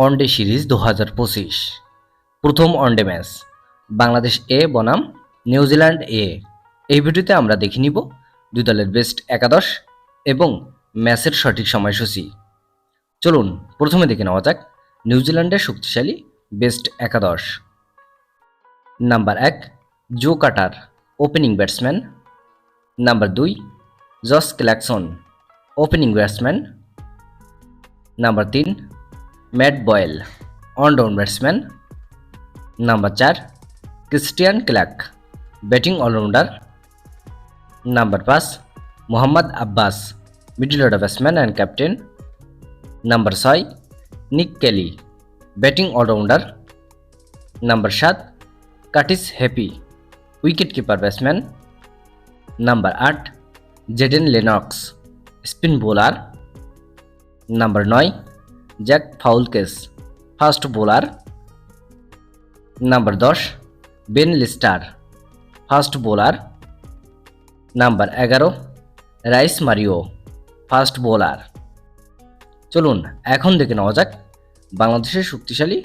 One day series দু হাজার পঁচিশ। প্রথম ওয়ানডে ম্যাচ বাংলাদেশ এ বনাম নিউজিল্যান্ড এ এই ভিডিওতে আমরা দেখে নিব দুই দলের বেস্ট একাদশ এবং ম্যাচের সঠিক সময়সূচি। চলুন, প্রথমে দেখে নেওয়া যাক নিউজিল্যান্ডের শক্তিশালী বেস্ট একাদশ। নাম্বার এক, Joe Carter opening batsman number দুই, Josh Clarkson opening batsman number তিন Matt Boyle one down batsman. Number চার, Christian Clarke batting all rounder. Number পাঁচ, Mohammad Abbas, middle order batsman and captain. Number ছয়, Nick Kelly, batting all rounder. Number সাত Curtis Heaphy wicket keeper batsman. Number আট, Jayden Lennox, spin bowler. Number নয় Zak Foulkes, fast bowler. Number দশ, Ben Lister fast bowler. Number এগারো, Rhys Mario fast bowler. চলুন, এখন দেখে নেওয়া যাক বাংলাদেশের শক্তিশালী,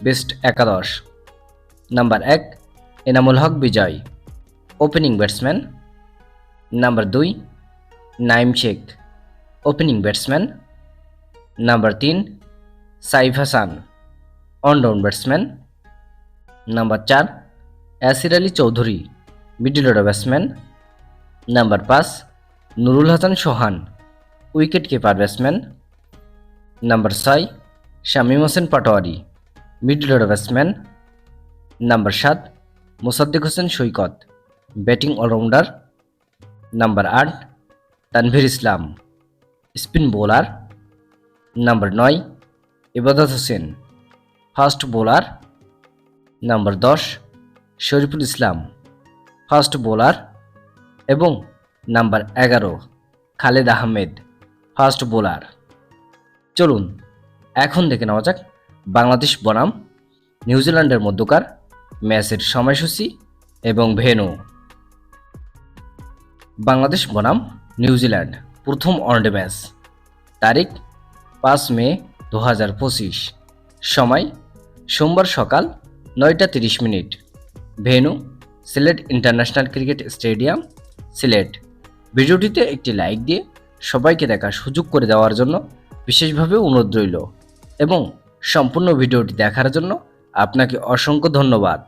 বেস্ট একাদশ। নাম্বার এক, Enamul Haque Bijoy, opening batsman. Number দুই, Naim Sheikh, opening batsman. Number তিন Saif Hasan all round batsman number চার Yasir Ali Chowdhury middle order batsman number পাঁচ, Nurul Hasan Sohan wicket keeper batsman number ছয়, Shamim Hossain Patwari middle order batsman number সাত, Mosaddek Hossain Saikat batting all rounder number আট, Tanvir Islam spin bowler number নয় Ebadot Hossain, fast bowler, number দশ, Shoriful Islam fast bowler এবং number এগারো, Khaled Ahmed fast bowler. চলুন, এখন দেখে নেওয়া যাক বাংলাদেশ বনাম, নিউজিল্যান্ডের মধ্যকার ম্যাচের সময়সূচি এবং ভেনু বাংলাদেশ বনাম, নিউজিল্যান্ড, প্রথম ওয়ানডে ম্যাচ। তারিখ, পাঁচ মে দু হাজার পঁচিশ। সময়, সোমবার সকাল নয়টা তিরিশ minute. Venue, Sylhet international cricket stadium, Sylhet. ভিডিওটিতে একটি লাইক দিয়ে সবাইকে দেখার সুযোগ করে দেওয়ার জন্য বিশেষভাবে অনুরোধ রইল এবং সম্পূর্ণ ভিডিওটি দেখার জন্য আপনাকে অসংখ্য ধন্যবাদ।